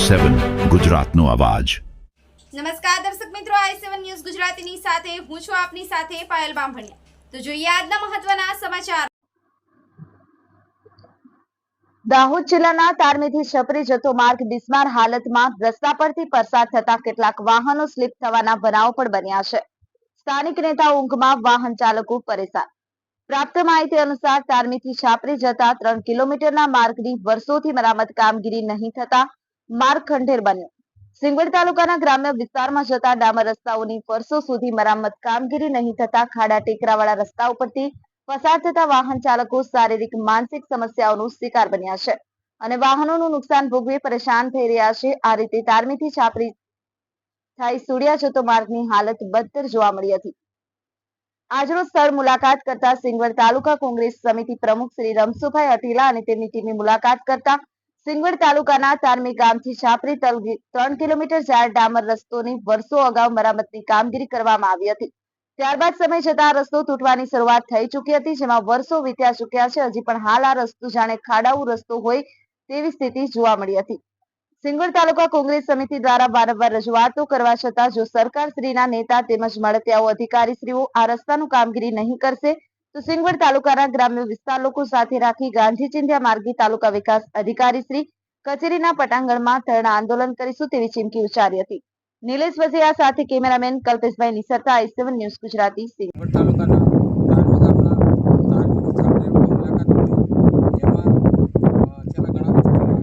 સેવન ગુજરાતનો અવાજ. નમસ્કાર દર્શક મિત્રો આઈ સેવન ન્યૂઝ ગુજરાતીની સાથે હું છું આપની સાથે પાયલ બામભણિયા. તો જોઈએ આજના મહત્વના સમાચાર. દાહોદ જિલ્લાના તારમીથી છપરી જતો માર્ગ બિસ્માર હાલતમાં રસ્તા પરથી પસાર થતા કેટલાક વાહનો સ્લીપ થવાના બનાવો પણ બન્યા છે. સ્થાનિક નેતા ઊંઘમાં વાહન ચાલકો પરેશાન. પ્રાપ્ત માહિતી અનુસાર તારમીથી છાપરી જતા ત્રણ કિલોમીટરના માર્ગની વર્ષોથી મરામત કામગીરી નહીં થતા માર્ગ ખંડેર બન્યો. સિંગવડ તાલુકાના ગ્રામ્ય વિસ્તારમાં જતા ડામર રસ્તાઓની વર્ષો સુધી મરામત કામગીરી નહીં થતા ખાડા ટેકરાવાળા રસ્તા ઉપરથી પસાર થતા વાહન ચાલકો શારીરિક, માનસિક સમસ્યાઓનો શિકાર બન્યા છે અને વાહનોનું નુકસાન ભોગવી પરેશાન થઈ રહ્યા છે. આ રીતે તારમીથી છાપરી થાય સુડિયા જતો માર્ગની હાલત બદતર જોવા મળી હતી. આજરોજ સ્થળ મુલાકાત કરતા સિંગવડ તાલુકા કોંગ્રેસ સમિતિ પ્રમુખ શ્રી રમસુભાઈ અટીલા અને તેમની ટીમે મુલાકાત કરતા સિંગવડ તાલુકાના તારમી ગામથી છાપરી ત્રણ કિલોમીટર જાહેર ડામર રસ્તોની વર્ષો અગાઉ મરામતની કામગીરી કરવામાં આવી હતી. ત્યારબાદ સમય જતા રસ્તો તૂટવાની શરૂઆત થઈ ચૂકી હતી, જેમાં વર્ષો વીત્યા ચૂક્યા છે. હજી પણ હાલ આ રસ્તો જાણે ખાડાઉ રસ્તો હોય તેવી સ્થિતિ જોવા મળી હતી. સિંગવડ તાલુકા કોંગ્રેસ સમિતિ દ્વારા વારંવાર રજૂઆતો કરવા છતાં જો સરકાર શ્રીના નેતા તેમજ મળતિયાઓ અધિકારીશ્રીઓ આ રસ્તાનું કામગીરી નહીં કરશે તો સિંગવડ તાલુકાના ગ્રામ્ય વિસ્તાર લોકો સાથે રાખી ગાંધી ચિંધ્યા માર્ગી તાલુકા વિકાસ અધિકારી શ્રી કચેરીના પટાંગણમાં ધરણા આંદોલન કરીશું તેવી ચીમકી ઉચ્ચારી હતી. નિલેશ વસૈયા સાથે cameraman Kalpeshbhai Nisarta, I news Gujarati Singvad તાલુકાના ધાર્મિક ગામના ધાર્મિક છાપરેની મુલાકાત હતી જેમાં અ, છેલ્લા ઘણા વર્ષોથી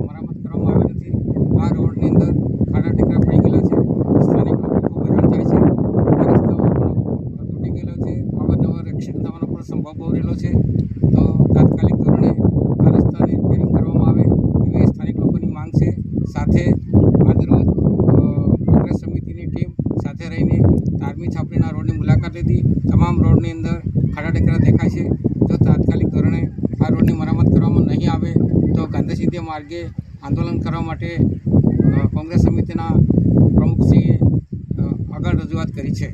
મરામત કરવામાં આવી નથી આ રોડની અંદર ખાડા ટેકરા પડી ગયેલા છે સ્થાનિક લોકો ખૂબ હેરાન થાય છે આ રસ્તાઓ પણ તૂટી ગયેલો છે અવારનવાર સંભવ બહુ છે, તો તાત્કાલિક ધોરણે આ રસ્તાને રિપેરિંગ કરવામાં આવે એવી સ્થાનિક લોકોની માંગ છે. સાથે આજરોજ કોંગ્રેસ સમિતિની ટીમ સાથે રહીને તારમી છાપરીના રોડની મુલાકાત લીધી. તમામ રોડની અંદર ખાડા ટેકરા દેખાય છે. જો તાત્કાલિક ધોરણે આ રોડની મરામત કરવામાં નહીં આવે, તો ગાંધી સીધે માર્ગે આંદોલન કરવા માટે કોંગ્રેસ સમિતિના પ્રમુખશ્રીએ આગળ રજૂઆત કરી છે.